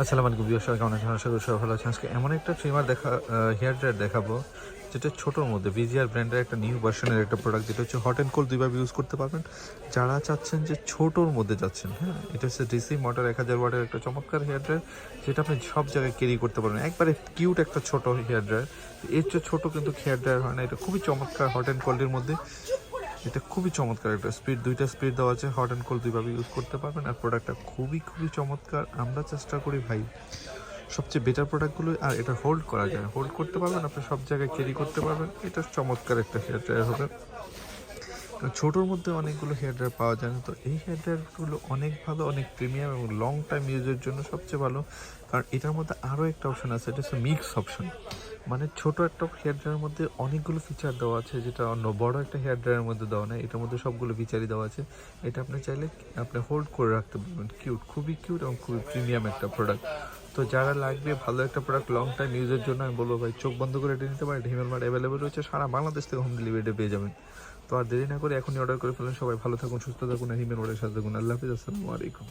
আসসালামু আলাইকুম বিয়স কেমন আছেন? আশা করি সবাই ভালো আছেন। আজকে এমন একটা ট্রিমার দেখা হেয়ার ড্রায়ার দেখাবো, যেটা ছোটোর মধ্যে ভিজিআর ব্র্যান্ডের একটা নিউ ভার্সনের একটা প্রোডাক্ট যেটা হচ্ছে হট অ্যান্ড কোল্ড দুইভাবে ইউজ করতে পারবেন। যারা চাচ্ছেন যে ছোটোর মধ্যে যাচ্ছেন হ্যাঁ এটা হচ্ছে ডিসি মোটর এক হাজার ওয়াটের একটা চমৎকার হেয়ার ড্রায়ার যেটা আপনি সব জায়গায় ক্যারি করতে পারবেন। একবারে কিউট একটা ছোট হেয়ার ড্রায়ার এর চেয়ে ছোটো কিন্তু হেয়ার ড্রায়ার হয় না, এটা খুবই চমৎকার হট অ্যান্ড কোল্ডের মধ্যে। এটা খুবই চমৎকার একটা স্পিড দুইটা স্পিড দেওয়া আছে হট অ্যান্ড কোল্ড দুইভাবে ইউজ করতে পারবেন। আর প্রোডাক্টটা খুবই খুবই চমৎকার। আমরা চেষ্টা করি ভাই, সবচেয়ে বেটার প্রোডাক্টগুলো আর এটা হোল্ড করা যায় হোল্ড করতে পারবেন, আপনি সব জায়গায় ক্যারি করতে পারবেন। এটা চমৎকার একটা হেয়ার ড্রায়ার হবে। কারণ ছোটোর মধ্যে অনেকগুলো হেয়ার ড্রায়ার পাওয়া যায় না। তো এই হেয়ার ড্রায়ারগুলো অনেক ভালো, অনেক প্রিমিয়াম এবং লং টাইম ইউজের জন্য সবচেয়ে ভালো। কারণ এটার মধ্যে আরও একটা অপশন আছে, এটা হচ্ছে মিক্স অপশন মানে ছোট একটা হেয়ার ড্রায়ারের মধ্যে অনেকগুলো ফিচার দেওয়া আছে, যেটা অন্য বড় একটা হেয়ার ড্রায়ারের মধ্যে দেওয়া নেই। এটার মধ্যে সবগুলো ফিচারই দেওয়া আছে। এটা আপনি চাইলে আপনি হোল্ড করে রাখতে পারবেন। কিউট খুবই কিউট এবং খুবই প্রিমিয়াম একটা প্রোডাক্ট তো যারা লাগবে ভালো একটা প্রোডাক্ট লং টাইম ইউজের জন্য, আমি বলব ভাই, চোখ বন্ধ করে এটা নিতে পারেন। হিমেল মার্ট অ্যাভেলেবেল রয়েছে, সারা বাংলাদেশ থেকে হোম ডেলিভারিটা পেয়ে যাবেন। তো আর দেরি না করে এখনই অর্ডার করে ফেলেন। সবাই ভালো থাকুন, সুস্থ থাকুন হিমেল মার্টের সাথে থাকুন। আল্লাহ হাফিজ, আসসালামু আলাইকুম।